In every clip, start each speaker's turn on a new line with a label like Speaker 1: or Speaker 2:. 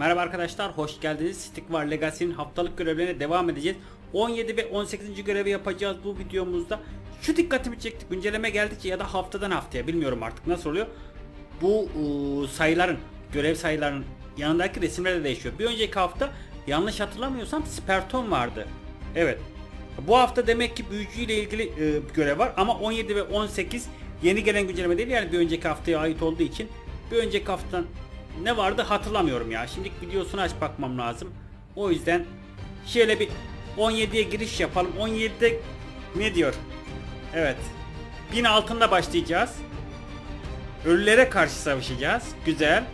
Speaker 1: Merhaba arkadaşlar, hoş geldiniz. Stick Legacy'nin haftalık görevlerine devam edeceğiz. 17 ve 18. görevi yapacağız bu videomuzda. Şu dikkatimi çekti. Güncelleme geldikçe ya da haftadan haftaya bilmiyorum artık nasıl oluyor. Bu ıı, sayıların, görev sayılarının yanındaki resimler de değişiyor. Bir önceki hafta yanlış hatırlamıyorsam Sperton vardı. Evet. Bu hafta demek ki büyücü ile ilgili e, görev var ama 17 ve 18 yeni gelen güncelleme değil yani bir önceki haftaya ait olduğu için bir önceki haftadan ne vardı hatırlamıyorum ya. Şimdi videosunu aç bakmam lazım. O yüzden şöyle bir 17'ye giriş yapalım. 17'de ne diyor? Evet. 1000 altında başlayacağız. Ölülere karşı savaşacağız. Güzel.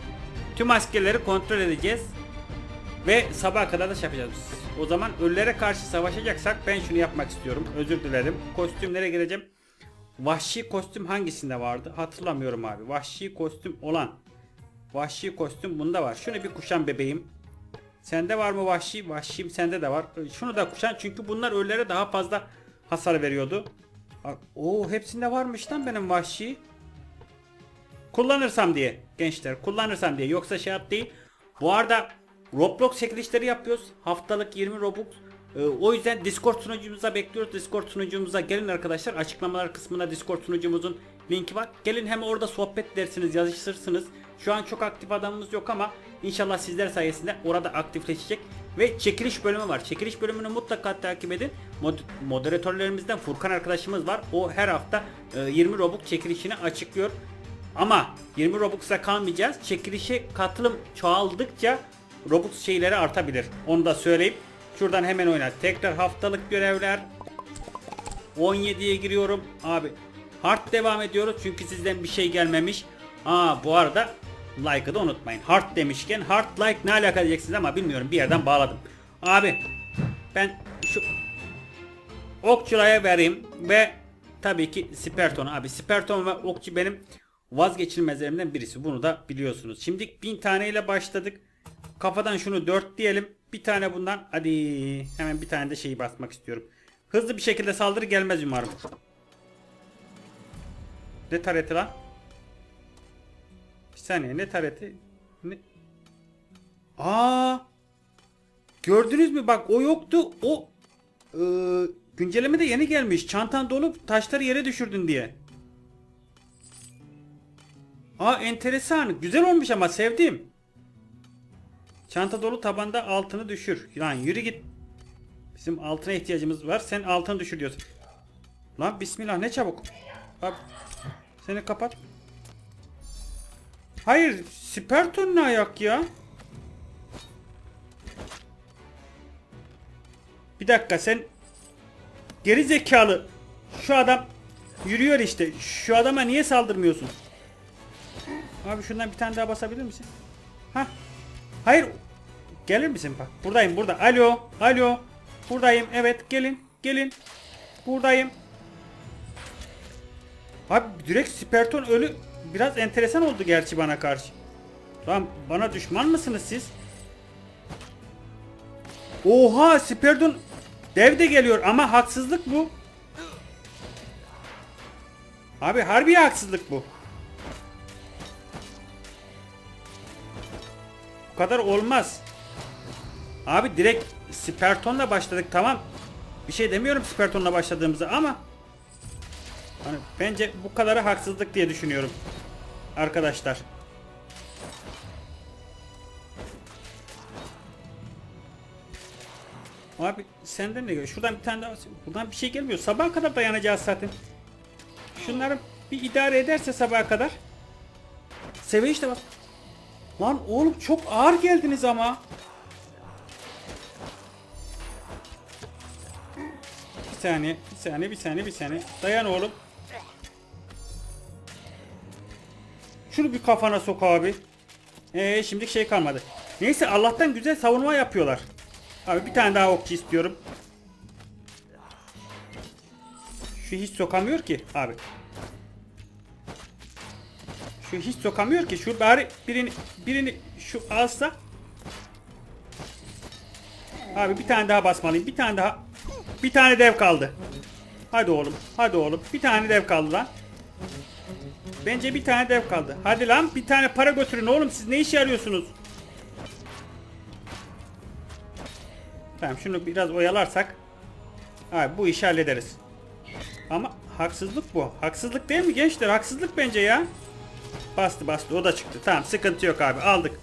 Speaker 1: Tüm askerleri kontrol edeceğiz. Ve sabaha kadar da şey yapacağız. O zaman ölülere karşı savaşacaksak ben şunu yapmak istiyorum. Özür dilerim. Kostümlere gireceğim. Vahşi kostüm hangisinde vardı? Hatırlamıyorum abi. Vahşi kostüm olan. Vahşi kostüm bunda var. Şunu bir kuşan bebeğim. Sende var mı vahşi? Vahşim sende de var. Şunu da kuşan çünkü bunlar ölülere daha fazla hasar veriyordu. O hepsinde varmış lan benim vahşi. Kullanırsam diye gençler kullanırsam diye yoksa şey yap değil. Bu arada Roblox çekilişleri yapıyoruz. Haftalık 20 Robux. Ee, o yüzden Discord sunucumuza bekliyoruz. Discord sunucumuza gelin arkadaşlar. Açıklamalar kısmında Discord sunucumuzun linki var. Gelin hem orada sohbet dersiniz, yazışırsınız. Şu an çok aktif adamımız yok ama inşallah sizler sayesinde orada aktifleşecek. Ve çekiliş bölümü var. Çekiliş bölümünü mutlaka takip edin. Mod moderatörlerimizden Furkan arkadaşımız var. O her hafta e, 20 Robux çekilişini açıklıyor. Ama 20 Robux'a kalmayacağız. Çekilişe katılım çoğaldıkça Robux şeyleri artabilir. Onu da söyleyip şuradan hemen oynar. Tekrar haftalık görevler. 17'ye giriyorum. Abi hard devam ediyoruz çünkü sizden bir şey gelmemiş. Aa bu arada like'ı da unutmayın. Hard demişken hard like ne alaka diyeceksiniz ama bilmiyorum bir yerden bağladım. Abi ben şu okçulaya vereyim ve tabii ki Sperton abi. Sperton ve okçu benim vazgeçilmezlerimden birisi. Bunu da biliyorsunuz. Şimdi bin taneyle başladık. Kafadan şunu 4 diyelim. Bir tane bundan. Hadi hemen bir tane de şeyi basmak istiyorum. Hızlı bir şekilde saldırı gelmez umarım. Ne tareti lan? Saniye ne tareti? Ne? Aa! Gördünüz mü bak o yoktu. O e, güncelleme de yeni gelmiş. Çantan dolu taşları yere düşürdün diye. Aa enteresan. Güzel olmuş ama sevdim. Çanta dolu tabanda altını düşür. Lan yürü git. Bizim altına ihtiyacımız var. Sen altını düşür diyorsun. Lan bismillah ne çabuk. Abi seni kapat. Hayır, Sperton ne ayak ya? Bir dakika sen geri zekalı. Şu adam yürüyor işte. Şu adama niye saldırmıyorsun? Abi şundan bir tane daha basabilir misin? Ha? Hayır. Gelir misin bak? Buradayım burada. Alo. Alo. Buradayım. Evet gelin. Gelin. Buradayım. Abi direkt Sperton ölü biraz enteresan oldu gerçi bana karşı. Tamam bana düşman mısınız siz? Oha Sperton dev de geliyor ama haksızlık bu. Abi harbi haksızlık bu. Bu kadar olmaz. Abi direkt Sperton'la başladık tamam. Bir şey demiyorum Sperton'la başladığımızda ama hani bence bu kadarı haksızlık diye düşünüyorum. Arkadaşlar. Abi senden ne geliyor? Şuradan bir tane daha buradan bir şey gelmiyor. Sabaha kadar dayanacağız zaten. Şunları bir idare ederse sabaha kadar. Seviye işte bak. Lan oğlum çok ağır geldiniz ama. Bir saniye, bir saniye, bir saniye, bir saniye. Dayan oğlum. Şunu bir kafana sok abi. Ee şimdi şey kalmadı. Neyse Allah'tan güzel savunma yapıyorlar. Abi bir tane daha okçu istiyorum. Şu hiç sokamıyor ki abi. Şu hiç sokamıyor ki. Şu bari birini birini şu alsa. Abi bir tane daha basmalıyım. Bir tane daha. Bir tane dev kaldı. Hadi oğlum. Hadi oğlum. Bir tane dev kaldı lan. Bence bir tane dev kaldı. Hadi lan bir tane para götürün oğlum. Siz ne işe yarıyorsunuz? Tamam şunu biraz oyalarsak abi bu işi hallederiz. Ama haksızlık bu. Haksızlık değil mi gençler? Haksızlık bence ya. Bastı bastı o da çıktı. Tamam sıkıntı yok abi aldık.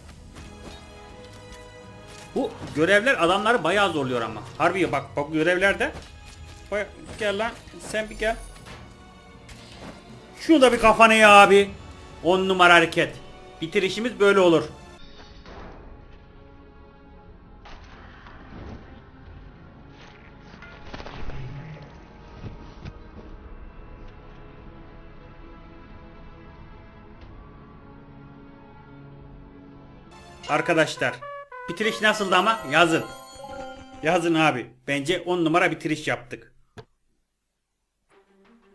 Speaker 1: Bu görevler adamları bayağı zorluyor ama. Harbi bak bak görevlerde. Bak, gel lan sen bir gel. Şunu da bir kafanı ya abi. 10 numara hareket. Bitirişimiz böyle olur. Arkadaşlar bitiriş nasıldı ama yazın. Yazın abi. Bence 10 numara bitiriş yaptık.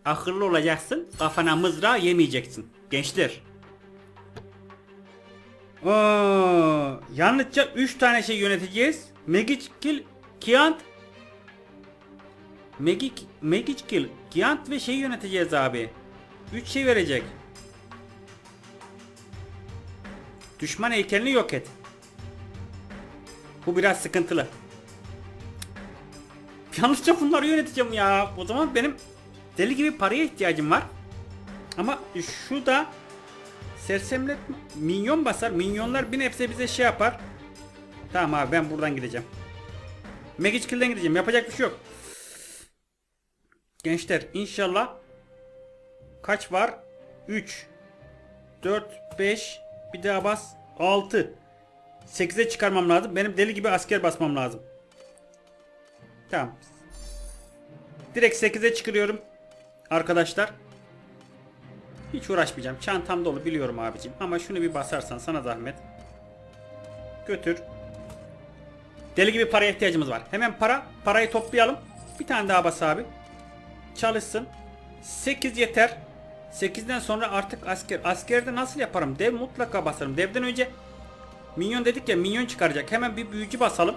Speaker 1: Akıllı olacaksın. Kafana mızrağı yemeyeceksin. Gençler. Oo, yalnızca 3 tane şey yöneteceğiz. Megickill, Kiant, Magic, Magickill, Kiant ve şey yöneteceğiz abi. 3 şey verecek. Düşman heykelini yok et. Bu biraz sıkıntılı. Yanlışça bunları yöneteceğim ya. O zaman benim deli gibi paraya ihtiyacım var. Ama şu da sersemletme minyon basar. Minyonlar bir nebze bize şey yapar. Tamam abi ben buradan gideceğim. Magic Kill'den gideceğim. Yapacak bir şey yok. Gençler inşallah kaç var? 3 4 5 bir daha bas 6 8'e çıkarmam lazım. Benim deli gibi asker basmam lazım. Tamam. Direkt 8'e çıkarıyorum. Arkadaşlar. Hiç uğraşmayacağım. Çantam dolu biliyorum abicim. Ama şunu bir basarsan sana zahmet. Götür. Deli gibi paraya ihtiyacımız var. Hemen para. Parayı toplayalım. Bir tane daha bas abi. Çalışsın. 8 yeter. 8'den sonra artık asker. Askerde nasıl yaparım? Dev mutlaka basarım. Devden önce minyon dedik ya minyon çıkaracak. Hemen bir büyücü basalım.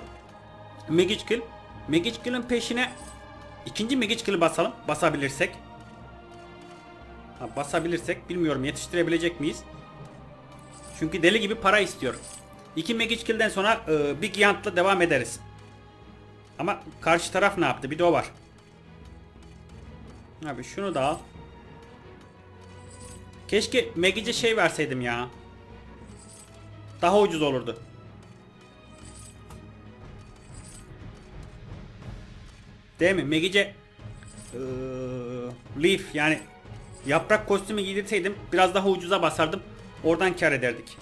Speaker 1: Magic Kill. Magic Kill'in peşine ikinci Magic Kill'i basalım. Basabilirsek. Ha, basabilirsek bilmiyorum yetiştirebilecek miyiz? Çünkü deli gibi para istiyor. İki Magic Kill'den sonra e, bir Giant'la devam ederiz. Ama karşı taraf ne yaptı? Bir de o var. Abi şunu da al. Keşke Magic'e şey verseydim ya. Daha ucuz olurdu. Değil mi? Magic'e eee, Leaf yani yaprak kostümü giydirseydim biraz daha ucuza basardım. Oradan kar ederdik.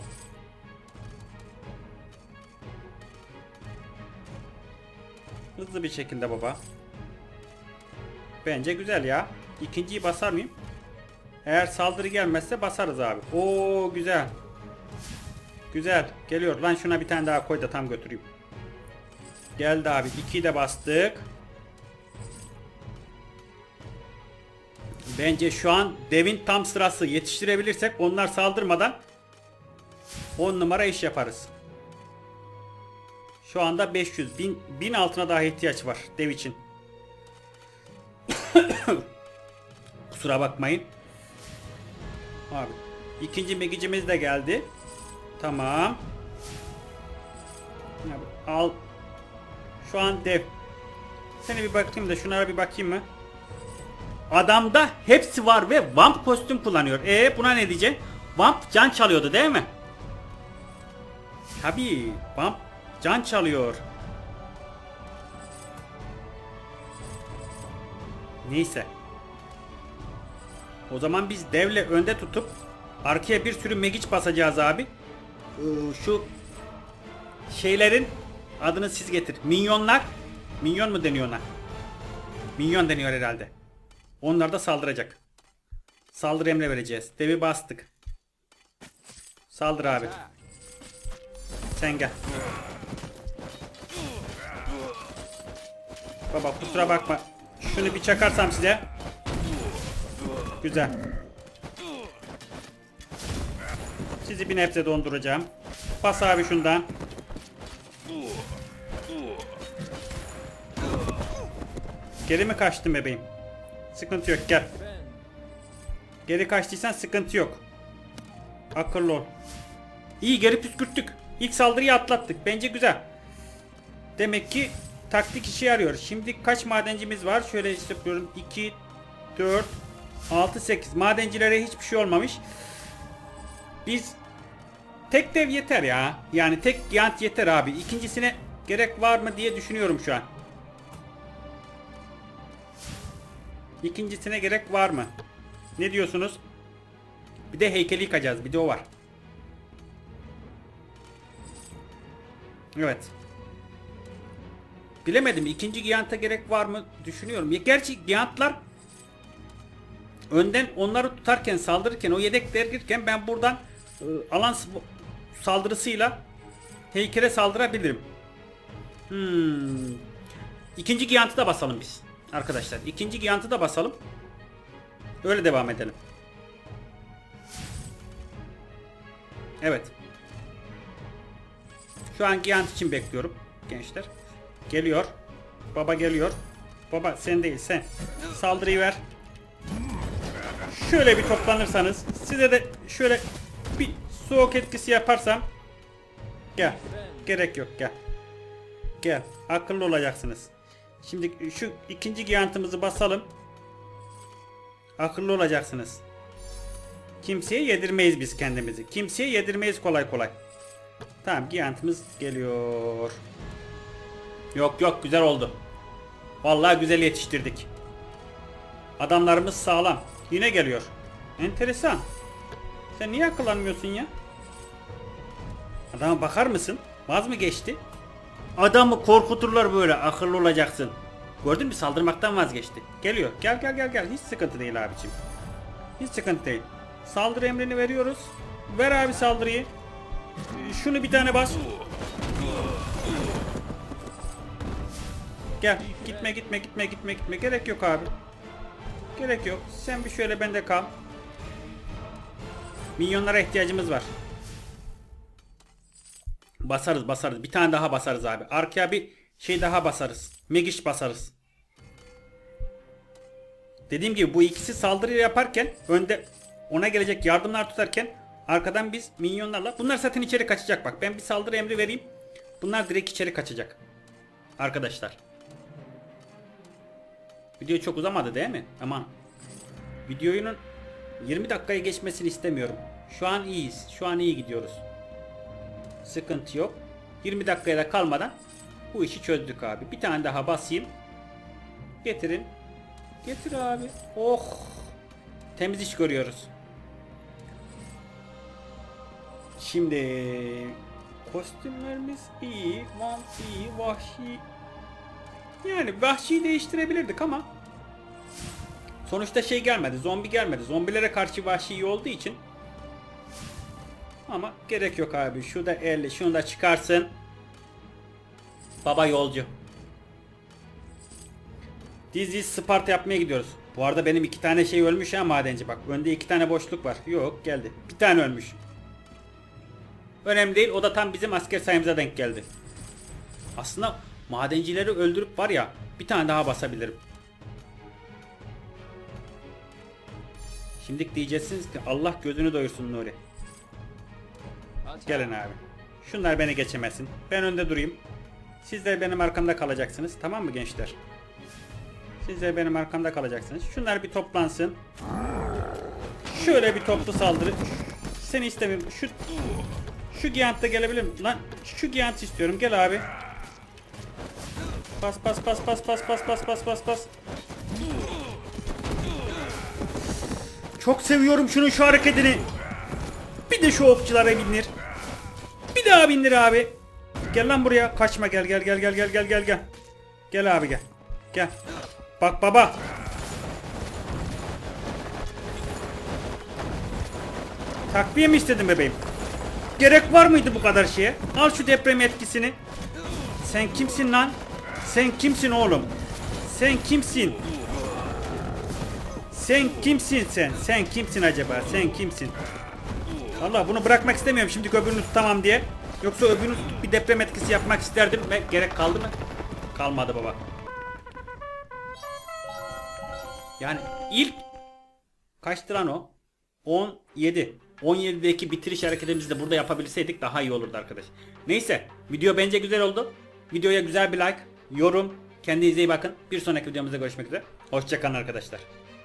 Speaker 1: Hızlı bir şekilde baba. Bence güzel ya. İkinciyi basar mıyım? Eğer saldırı gelmezse basarız abi. Oo güzel. Güzel. Geliyor. Lan şuna bir tane daha koy da tam götüreyim. Geldi abi. 2'yi de bastık. Bence şu an devin tam sırası yetiştirebilirsek onlar saldırmadan 10 numara iş yaparız. Şu anda 500 bin, 1000 altına daha ihtiyaç var dev için. Kusura bakmayın. Abi ikinci megicimiz de geldi. Tamam. Al. Şu an dev. Seni bir bakayım da şunlara bir bakayım mı? Adamda hepsi var ve vamp kostüm kullanıyor. E buna ne diyeceksin? Vamp can çalıyordu değil mi? Tabii vamp can çalıyor. Neyse. O zaman biz devle önde tutup arkaya bir sürü megiç basacağız abi. Ee, şu şeylerin adını siz getir. Minyonlar. Minyon mu deniyor ona? Minyon deniyor herhalde. Onlar da saldıracak. Saldırı emre vereceğiz. Devi bastık. Saldır abi. Sen gel. Baba kusura bakma. Şunu bir çakarsam size. Güzel. Sizi bir nebze donduracağım. Bas abi şundan. Geri mi kaçtın bebeğim? Sıkıntı yok gel. Geri kaçtıysan sıkıntı yok. Akıllı ol. İyi geri püskürttük. İlk saldırıyı atlattık. Bence güzel. Demek ki taktik işe yarıyor. Şimdi kaç madencimiz var? Şöyle yapıyorum. 2, 4, 6, 8. Madencilere hiçbir şey olmamış. Biz tek dev yeter ya. Yani tek yant yeter abi. İkincisine gerek var mı diye düşünüyorum şu an. İkincisine gerek var mı? Ne diyorsunuz? Bir de heykeli yıkacağız. Bir de o var. Evet. Bilemedim. İkinci Giyant'a gerek var mı düşünüyorum. Ya gerçi Giyant'lar önden onları tutarken saldırırken o yedek dergirken ben buradan e, alan saldırısıyla heykele saldırabilirim. Hmm. İkinci Giyant'ı da basalım biz. Arkadaşlar ikinci Giyant'ı da basalım. Öyle devam edelim. Evet. Şu an Giyant için bekliyorum gençler. Geliyor. Baba geliyor. Baba sen değil sen. Saldırıyı ver. Şöyle bir toplanırsanız size de şöyle bir soğuk etkisi yaparsam gel. Gerek yok gel. Gel. Akıllı olacaksınız. Şimdi şu ikinci giyantımızı basalım. Akıllı olacaksınız. Kimseye yedirmeyiz biz kendimizi. Kimseye yedirmeyiz kolay kolay. Tamam giyantımız geliyor. Yok yok güzel oldu. Vallahi güzel yetiştirdik. Adamlarımız sağlam. Yine geliyor. Enteresan. Sen niye akıllanmıyorsun ya? Adama bakar mısın? Vaz mı geçti? Adamı korkuturlar böyle akıllı olacaksın. Gördün mü saldırmaktan vazgeçti. Geliyor. Gel gel gel gel. Hiç sıkıntı değil abicim. Hiç sıkıntı değil. Saldırı emrini veriyoruz. Ver abi saldırıyı. Şunu bir tane bas. Gel. Gitme gitme gitme gitme gitme. Gerek yok abi. Gerek yok. Sen bir şöyle bende kal. Minyonlara ihtiyacımız var. Basarız basarız. Bir tane daha basarız abi. Arkaya bir şey daha basarız. Megiş basarız. Dediğim gibi bu ikisi saldırı yaparken önde ona gelecek yardımlar tutarken arkadan biz minyonlarla bunlar zaten içeri kaçacak bak. Ben bir saldırı emri vereyim. Bunlar direkt içeri kaçacak. Arkadaşlar. Video çok uzamadı değil mi? Ama videonun 20 dakikaya geçmesini istemiyorum. Şu an iyiyiz. Şu an iyi gidiyoruz. Sıkıntı yok. 20 dakikaya da kalmadan bu işi çözdük abi. Bir tane daha basayım. Getirin. Getir abi. Oh. Temiz iş görüyoruz. Şimdi kostümlerimiz iyi, mont iyi, vahşi. Yani vahşiyi değiştirebilirdik ama sonuçta şey gelmedi, zombi gelmedi. Zombilere karşı vahşi iyi olduğu için ama gerek yok abi. Şu da 50, şunu da çıkarsın. Baba yolcu. Dizi Sparta yapmaya gidiyoruz. Bu arada benim iki tane şey ölmüş ha madenci bak. Önde iki tane boşluk var. Yok geldi. Bir tane ölmüş. Önemli değil. O da tam bizim asker sayımıza denk geldi. Aslında madencileri öldürüp var ya bir tane daha basabilirim. Şimdi diyeceksiniz ki Allah gözünü doyursun Nuri. Gelin abi. Şunlar beni geçemesin. Ben önde durayım. Sizler benim arkamda kalacaksınız. Tamam mı gençler? Sizler benim arkamda kalacaksınız. Şunlar bir toplansın. Şöyle bir toplu saldırı. Seni istemiyorum. Şu şu Giant'ta gelebilir mi? Lan şu Giant istiyorum. Gel abi. Pas pas pas pas pas pas pas pas pas pas. Çok seviyorum şunun şu hareketini. Bir de şu okçulara bindir. Bir daha bindir abi. Gel lan buraya. Kaçma gel gel gel gel gel gel gel gel. Gel abi gel. Gel. Bak baba. Takviye mi istedin bebeğim? Gerek var mıydı bu kadar şeye? Al şu deprem etkisini. Sen kimsin lan? Sen kimsin oğlum? Sen kimsin? Sen kimsin sen? Sen kimsin acaba? Sen kimsin? Allah bunu bırakmak istemiyorum şimdi öbürünü tutamam diye. Yoksa öbürünü tutup bir deprem etkisi yapmak isterdim ve gerek kaldı mı? Kalmadı baba. Yani ilk kaçtı lan o? 17. 17'deki bitiriş hareketimizi de burada yapabilseydik daha iyi olurdu arkadaş. Neyse video bence güzel oldu. Videoya güzel bir like, yorum. Kendinize iyi bakın. Bir sonraki videomuzda görüşmek üzere. Hoşçakalın arkadaşlar.